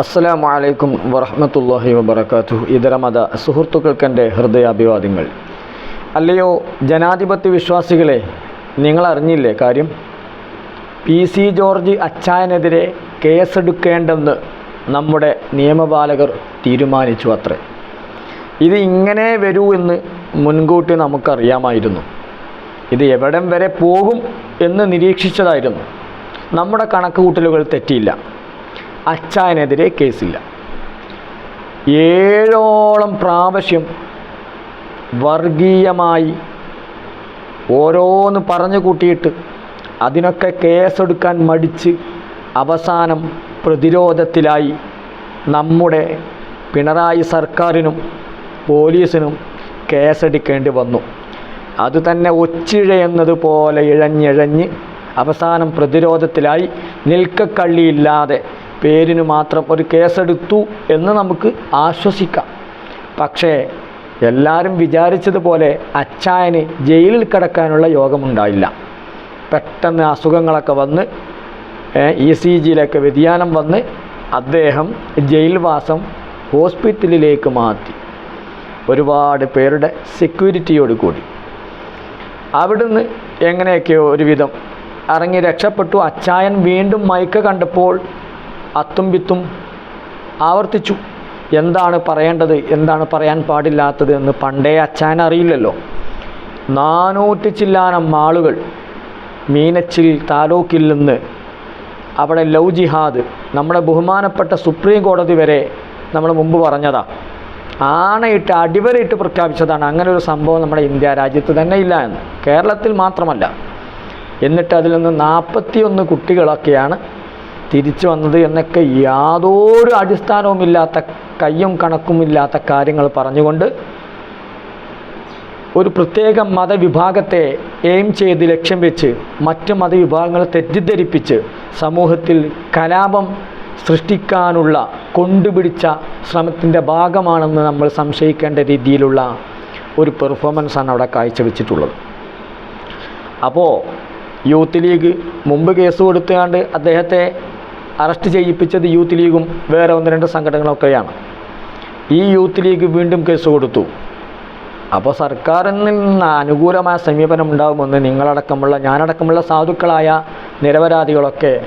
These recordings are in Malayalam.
അസ്സലാമു അലൈക്കും വറഹമത്തല്ലാഹി വബറകാതുഹു. ഇതരമത സുഹൃത്തുക്കൾക്കെന്റെ ഹൃദയാഭിവാദ്യങ്ങൾ. അല്ലയോ ജനാധിപത്യ വിശ്വാസികളെ നിങ്ങൾ അറിഞ്ഞില്ലേ കാര്യം? പി സി ജോർജ് അച്ചായനെതിരെ കേസെടുക്കേണ്ടെന്ന് നമ്മുടെ നിയമപാലകർ തീരുമാനിച്ചു അത്രേ. ഇത് ഇങ്ങനെ വരൂ എന്ന് മുൻകൂട്ടി നമുക്കറിയാമായിരുന്നു. ഇത് എവിടം വരെ പോകും എന്ന് നിരീക്ഷിച്ചതായിരുന്നു. നമ്മുടെ കണക്കുകൂട്ടലുകൾ തെറ്റിയില്ല. അച്ചായനെതിരെ കേസില്ല. ഏഴോളം പ്രാവശ്യം വർഗീയമായി ഓരോന്ന് പറഞ്ഞു കൂട്ടിയിട്ട് അതിനൊക്കെ കേസെടുക്കാൻ മടിച്ച് അവസാനം പ്രതിരോധത്തിലായി നമ്മുടെ പിണറായി സർക്കാരിനും പോലീസിനും കേസെടുക്കേണ്ടി വന്നു. അതുതന്നെ ഒച്ചിഴയെന്നതുപോലെ ഇഴഞ്ഞിഴഞ്ഞ് അവസാനം പ്രതിരോധത്തിലായി നിൽക്കക്കള്ളിയില്ലാതെ പേരിന് മാത്രം ഒരു കേസെടുത്തു എന്ന് നമുക്ക് ആശ്വസിക്കാം. പക്ഷേ എല്ലാവരും വിചാരിച്ചതുപോലെ അച്ചായന് ജയിലിൽ കിടക്കാനുള്ള യോഗമുണ്ടായില്ല. പെട്ടെന്ന് അസുഖങ്ങളൊക്കെ വന്ന് ഇ സി ജിയിലൊക്കെ വ്യതിയാനം വന്ന് അദ്ദേഹം ജയിൽവാസം ഹോസ്പിറ്റലിലേക്ക് മാറ്റി. ഒരുപാട് പേരുടെ സെക്യൂരിറ്റിയോട് കൂടി. അവിടുന്ന് എങ്ങനെയൊക്കെയോ ഒരുവിധം ഇറങ്ങി രക്ഷപ്പെട്ടു. അച്ചായൻ വീണ്ടും മയക്ക കണ്ടപ്പോൾ അത്തും വിത്തും ആവർത്തിച്ചു. എന്താണ് പറയേണ്ടത്? എന്താണ് പറയാൻ പാടില്ലാത്തത് എന്ന് പണ്ടേ അച്ചാൻ അറിയില്ലല്ലോ. നാനൂറ്റി ചില്ലാനം ആളുകൾ മീനച്ചിൽ താലൂക്കിൽ നിന്ന് അവിടെ ലവ് ജിഹാദ് നമ്മുടെ ബഹുമാനപ്പെട്ട സുപ്രീം കോടതി വരെ നമ്മൾ മുമ്പ് പറഞ്ഞതാണ് ആണയിട്ട് അടിവരയിട്ട് പ്രഖ്യാപിച്ചതാണ് അങ്ങനെ ഒരു സംഭവം നമ്മുടെ ഇന്ത്യ രാജ്യത്ത് തന്നെ ഇല്ല എന്ന്. കേരളത്തിൽ മാത്രമല്ല. എന്നിട്ട് അതിൽ നിന്ന് നാൽപ്പത്തിയൊന്ന് കുട്ടികളൊക്കെയാണ് തിരിച്ചു വന്നത് എന്നൊക്കെ യാതൊരു അടിസ്ഥാനവുമില്ലാത്ത കയ്യും കണക്കുമില്ലാത്ത കാര്യങ്ങൾ പറഞ്ഞുകൊണ്ട് ഒരു പ്രത്യേക മതവിഭാഗത്തെ എയിം ചെയ്ത് ലക്ഷ്യം വെച്ച് മറ്റ് മതവിഭാഗങ്ങളെ തെറ്റിദ്ധരിപ്പിച്ച് സമൂഹത്തിൽ കലാപം സൃഷ്ടിക്കാനുള്ള കൊണ്ടുപിടിച്ച ശ്രമത്തിന്റെ ഭാഗമാണെന്ന് നമ്മൾ സംശയിക്കേണ്ട രീതിയിലുള്ള ഒരു പെർഫോമൻസാണ് അവിടെ കാഴ്ചവെച്ചിട്ടുള്ളത്. അപ്പോൾ യൂത്ത് ലീഗ് മുമ്പ് കേസ് കൊടുത്തുകൊണ്ട് അദ്ദേഹത്തെ അറസ്റ്റ് ചെയ്യിപ്പിച്ചത് യൂത്ത് ലീഗും വേറെ ഒന്ന് രണ്ട് സംഘടനകളൊക്കെയാണ്. ഈ യൂത്ത് ലീഗ് വീണ്ടും കേസ് കൊടുത്തു. അപ്പോൾ സർക്കാരിൽ നിന്ന് അനുകൂലമായ സമീപനം ഉണ്ടാകുമെന്ന് നിങ്ങളടക്കമുള്ള ഞാനടക്കമുള്ള സാധുക്കളായ നിരപരാധികളൊക്കെ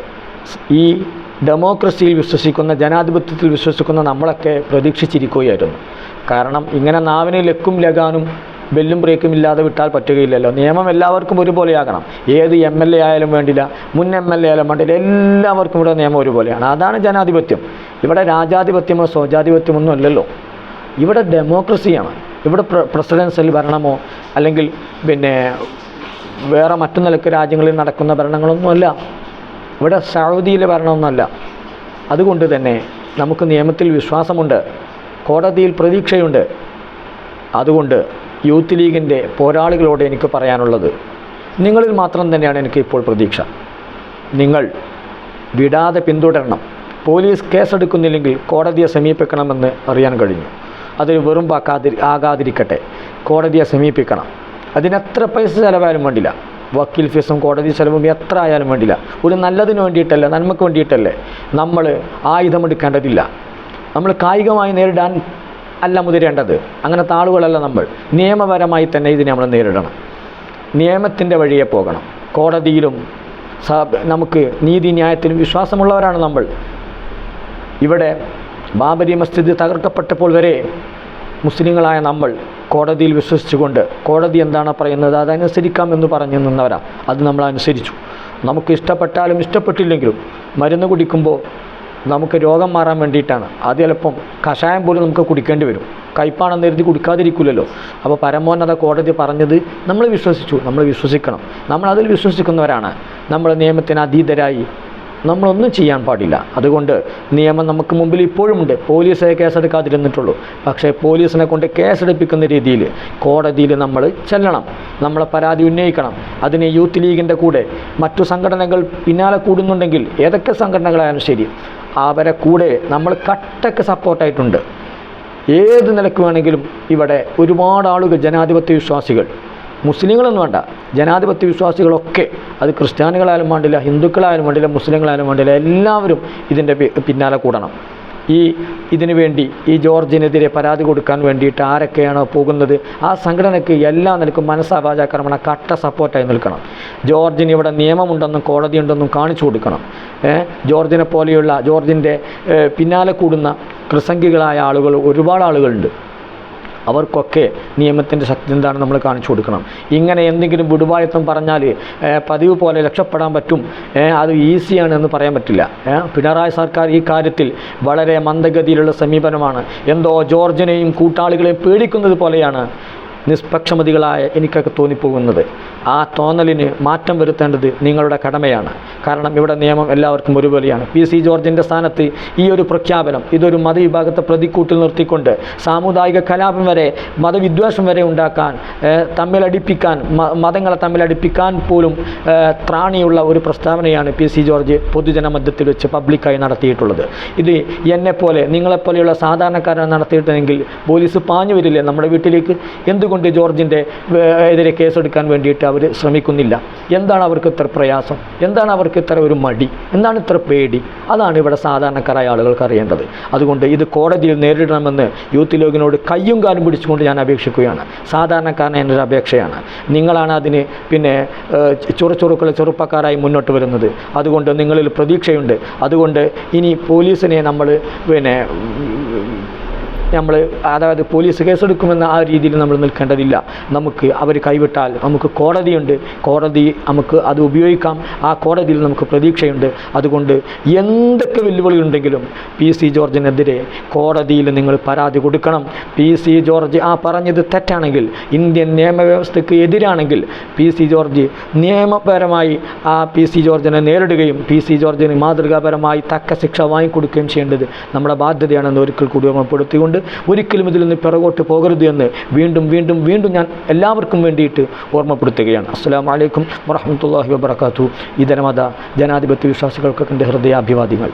ഈ ഡെമോക്രസിയിൽ വിശ്വസിക്കുന്ന ജനാധിപത്യത്തിൽ വിശ്വസിക്കുന്ന നമ്മളൊക്കെ പ്രതീക്ഷിച്ചിരിക്കുകയായിരുന്നു. കാരണം ഇങ്ങനെ നാവിനെ ലക്കും ലഗാനും ബെല്ലും ബ്രേക്കും ഇല്ലാതെ വിട്ടാൽ പറ്റുകയില്ലല്ലോ. നിയമം എല്ലാവർക്കും ഒരുപോലെയാകണം. ഏത് എം എൽ എ ആയാലും വേണ്ടില്ല മുൻ എം എൽ എ ആയാലും വേണ്ടില്ല എല്ലാവർക്കും ഇവിടെ നിയമം ഒരുപോലെയാണ്. അതാണ് ജനാധിപത്യം. ഇവിടെ രാജാധിപത്യമോ സ്വജാധിപത്യമൊന്നും അല്ലല്ലോ. ഇവിടെ ഡെമോക്രസിയാണ്. ഇവിടെ പ്രസിഡൻസിൽ ഭരണമോ അല്ലെങ്കിൽ പിന്നെ വേറെ മറ്റു നിലയ്ക്ക് രാജ്യങ്ങളിൽ നടക്കുന്ന ഭരണങ്ങളൊന്നുമല്ല ഇവിടെ സൗദിയിലെ ഭരണമൊന്നുമല്ല അതുകൊണ്ട് തന്നെ നമുക്ക് നിയമത്തിൽ വിശ്വാസമുണ്ട്. കോടതിയിൽ പ്രതീക്ഷയുണ്ട്. അതുകൊണ്ട് യൂത്ത് ലീഗിന്റെ പോരാളികളോട് എനിക്ക് പറയാനുള്ളത്. നിങ്ങളിൽ മാത്രം തന്നെയാണ് എനിക്ക് ഇപ്പോൾ പ്രതീക്ഷ. നിങ്ങൾ വിടാതെ പിന്തുടരണം. പോലീസ് കേസെടുക്കുന്നില്ലെങ്കിൽ കോടതിയെ സമീപിക്കണമെന്ന് അറിയാൻ കഴിഞ്ഞു. അതിൽ വെറും പാക്കാതി ആകാതിരിക്കട്ടെ. കോടതിയെ സമീപിക്കണം. അതിനെത്ര പൈസ ചിലവായാലും വേണ്ടില്ല. വക്കീൽ ഫീസും കോടതി ചിലവും എത്ര ആയാലും വേണ്ടില്ല. ഒരു നല്ലതിന് വേണ്ടിയിട്ടല്ലേ നന്മയ്ക്ക് വേണ്ടിയിട്ടല്ലേ നമ്മൾ ആയുധമെടുക്കേണ്ടതില്ല. നമ്മൾ കായികമായി നേരിടാൻ അല്ല മുതിരേണ്ടത്. അങ്ങനെ താളുകളല്ല നമ്മൾ. നിയമപരമായി തന്നെ ഇതിനെ നമ്മൾ നേരിടണം. നിയമത്തിന്റെ വഴിയെ പോകണം. കോടതിയിലും നമുക്ക് നീതി ന്യായത്തിലും വിശ്വാസമുള്ളവരാണ് നമ്മൾ. ഇവിടെ ബാബരി മസ്ജിദ് തകർക്കപ്പെട്ടപ്പോൾ വരെ മുസ്ലിങ്ങളായ നമ്മൾ കോടതിയിൽ വിശ്വസിച്ചുകൊണ്ട് കോടതി എന്താണ് പറയുന്നത് അതനുസരിക്കാം എന്ന് പറഞ്ഞു നിന്നവരാ. അത് നമ്മൾ അനുസരിച്ചു. നമുക്ക് ഇഷ്ടപ്പെട്ടാലും ഇഷ്ടപ്പെട്ടില്ലെങ്കിലും മരുന്ന് കുടിക്കുമ്പോൾ നമുക്ക് രോഗം മാറാൻ വേണ്ടിയിട്ടാണ്. അത് ചിലപ്പം കഷായം പോലും നമുക്ക് കുടിക്കേണ്ടി വരും. കയ്പാണെന്ന് എഴുതി കുടിക്കാതിരിക്കില്ലല്ലോ അപ്പോൾ പരമോന്നത കോടതി പറഞ്ഞത് നമ്മൾ വിശ്വസിച്ചു. നമ്മൾ വിശ്വസിക്കണം. നമ്മൾ അതിൽ വിശ്വസിക്കുന്നവരാണ്. നമ്മൾ നിയമത്തിന് അതീതരായി നമ്മളൊന്നും ചെയ്യാൻ പാടില്ല. അതുകൊണ്ട് നിയമം നമുക്ക് മുമ്പിൽ ഇപ്പോഴുമുണ്ട് പോലീസെ കേസെടുക്കാതിരുന്നിട്ടുള്ളൂ. പക്ഷേ പോലീസിനെ കൊണ്ട് കേസെടുപ്പിക്കുന്ന രീതിയിൽ കോടതിയിൽ നമ്മൾ ചെല്ലണം. നമ്മളെ പരാതി ഉന്നയിക്കണം. അതിന് യൂത്ത് ലീഗിന്റെ കൂടെ മറ്റു സംഘടനകൾ പിന്നാലെ കൂടുന്നുണ്ടെങ്കിൽ ഏതൊക്കെ സംഘടനകളായാലും ശരി അവരെ കൂടെ നമ്മൾ കട്ടക്ക് സപ്പോർട്ടായിട്ടുണ്ട്. ഏത് നിലയ്ക്ക് വേണമെങ്കിലും ഇവിടെ ഒരുപാട് ആളുകൾ ജനാധിപത്യ വിശ്വാസികൾ മുസ്ലിങ്ങളൊന്നും വേണ്ട. ജനാധിപത്യ വിശ്വാസികളൊക്കെ. അത് ക്രിസ്ത്യാനികളായാലും വേണ്ടില്ല ഹിന്ദുക്കളായാലും വേണ്ടില്ല മുസ്ലിങ്ങളായാലും വേണ്ടില്ല എല്ലാവരും ഇതിന്റെ പിന്നാലെ കൂടണം. ഈ ഇതിനു വേണ്ടി ഈ ജോർജിനെതിരെ പരാതി കൊടുക്കാൻ വേണ്ടിയിട്ട് ആരൊക്കെയാണോ പോകുന്നത് ആ സംഘടനയ്ക്ക് എല്ലാ നിലക്കും മനസ്സാവാചാക്രമണ കട്ട സപ്പോർട്ടായി നിൽക്കണം. ജോർജിന് ഇവിടെ നിയമമുണ്ടെന്നും കോടതിയുണ്ടെന്നും കാണിച്ചു കൊടുക്കണം. ജോർജിനെ പോലെയുള്ള ജോർജിന്റെ പിന്നാലെ കൂടുന്ന കൃസംഗികളായ ആളുകൾ ഒരുപാട് ആളുകളുണ്ട്. അവർക്കൊക്കെ നിയമത്തിന്റെ ശക്തി എന്താണ് നമ്മൾ കാണിച്ചു കൊടുക്കണം. ഇങ്ങനെ എന്തെങ്കിലും വിടുവായത്വം പറഞ്ഞാൽ പതിവ് പോലെ രക്ഷപ്പെടാൻ പറ്റും. അത് ഈസിയാണ് എന്ന് പറയാൻ പറ്റില്ല. പിണറായി സർക്കാർ ഈ കാര്യത്തിൽ വളരെ മന്ദഗതിയിലുള്ള സമീപനമാണ്. എന്തോ ജോർജിനെയും കൂട്ടാളികളെയും പേടിക്കുന്നത് പോലെയാണ്. നിഷ്പക്ഷമതികളായ എനിക്കൊക്കെ തോന്നിപ്പോകുന്നത്. ആ തോന്നലിന് മാറ്റം വരുത്തേണ്ടത് നിങ്ങളുടെ കടമയാണ്. കാരണം ഇവിടെ നിയമം എല്ലാവർക്കും ഒരുപോലെയാണ്. പി സി ജോർജിന്റെ സ്ഥാനത്ത് ഈ ഒരു പ്രഖ്യാപനം ഇതൊരു മതവിഭാഗത്തെ പ്രതിക്കൂട്ടിൽ നിർത്തിക്കൊണ്ട് സാമുദായിക കലാപം വരെ മതവിദ്വേഷം വരെ ഉണ്ടാക്കാൻ തമ്മിലടിപ്പിക്കാൻ മതങ്ങളെ തമ്മിലടിപ്പിക്കാൻ പോലും ത്രാണിയുള്ള ഒരു പ്രസ്താവനയാണ് പി സി ജോർജ് പൊതുജന മധ്യത്തിൽ വെച്ച് പബ്ലിക്കായി നടത്തിയിട്ടുള്ളത്. ഇത് എന്നെപ്പോലെ നിങ്ങളെപ്പോലെയുള്ള സാധാരണക്കാരനെ നടത്തിയിട്ടെങ്കിൽ പോലീസ് പാഞ്ഞു വരില്ലേ നമ്മുടെ വീട്ടിലേക്ക്? എന്തുകൊണ്ട് ജോർജിന്റെ ഏഹ്, എതിരെ കേസെടുക്കാൻ വേണ്ടിയിട്ട് അവർ ശ്രമിക്കുന്നില്ല. എന്താണ് അവർക്ക് ഇത്ര പ്രയാസം? എന്താണ് അവർക്ക് ഇത്ര ഒരു മടി? എന്താണ് ഇത്ര പേടി? അതാണ് ഇവിടെ സാധാരണക്കാരായ ആളുകൾക്ക് അറിയേണ്ടത്. അതുകൊണ്ട് ഇത് കോടതിയിൽ നേരിടണമെന്ന് യൂത്ത് ലോഗിനോട് കയ്യും കാലും പിടിച്ചുകൊണ്ട് ഞാൻ അപേക്ഷിക്കുകയാണ്. സാധാരണക്കാരൻ എന്റെ ഒരു അപേക്ഷയാണ്. നിങ്ങളാണ് അതിന് പിന്നെ ചുറുചുറുക്കുള്ള ചെറുപ്പക്കാരായി മുന്നോട്ട് വരുന്നത്. അതുകൊണ്ട് നിങ്ങളിൽ പ്രതീക്ഷയുണ്ട്. അതുകൊണ്ട് ഇനി പോലീസിനെ നമ്മൾ പിന്നെ നമ്മൾ അതായത് പോലീസ് കേസെടുക്കുമെന്ന ആ രീതിയിൽ നമ്മൾ നിൽക്കേണ്ടതില്ല. നമുക്ക് അവർ കൈവിട്ടാൽ നമുക്ക് കോടതിയുണ്ട്. കോടതി നമുക്ക് അത് ഉപയോഗിക്കാം. ആ കോടതിയിൽ നമുക്ക് പ്രതീക്ഷയുണ്ട്. അതുകൊണ്ട് എന്തൊക്കെ വെല്ലുവിളി ഉണ്ടെങ്കിലും പി സി ജോർജിനെതിരെ കോടതിയിൽ നിങ്ങൾ പരാതി കൊടുക്കണം. പി സി ജോർജ് ആ പറഞ്ഞത് തെറ്റാണെങ്കിൽ ഇന്ത്യൻ നിയമവ്യവസ്ഥയ്ക്ക് എതിരാണെങ്കിൽ പി സി ജോർജ് നിയമപരമായി ആ പി സി ജോർജിനെ നേരിടുകയും പി സി ജോർജിന് മാതൃകാപരമായി തക്ക ശിക്ഷ വാങ്ങിക്കൊടുക്കുകയും ചെയ്യേണ്ടത് നമ്മുടെ ബാധ്യതയാണെന്ന് ഒരിക്കൽ കൂടി ഓർമ്മപ്പെടുത്തിക്കൊണ്ട് ഒരിക്കലും ഇതിൽ നിന്ന് പിറകോട്ട് പോകരുത് എന്ന് വീണ്ടും വീണ്ടും വീണ്ടും ഞാൻ എല്ലാവർക്കും വേണ്ടിയിട്ട് ഓർമ്മപ്പെടുത്തുകയാണ്. അസ്സാം വലൈക്കും വറഹമത്തല്ലാഹി വബർക്കാത്തു ഇതരമത ജനാധിപത്യ വിശ്വാസികൾക്കൊക്കെ എന്റെ ഹൃദയാഭിവാദ്യങ്ങൾ.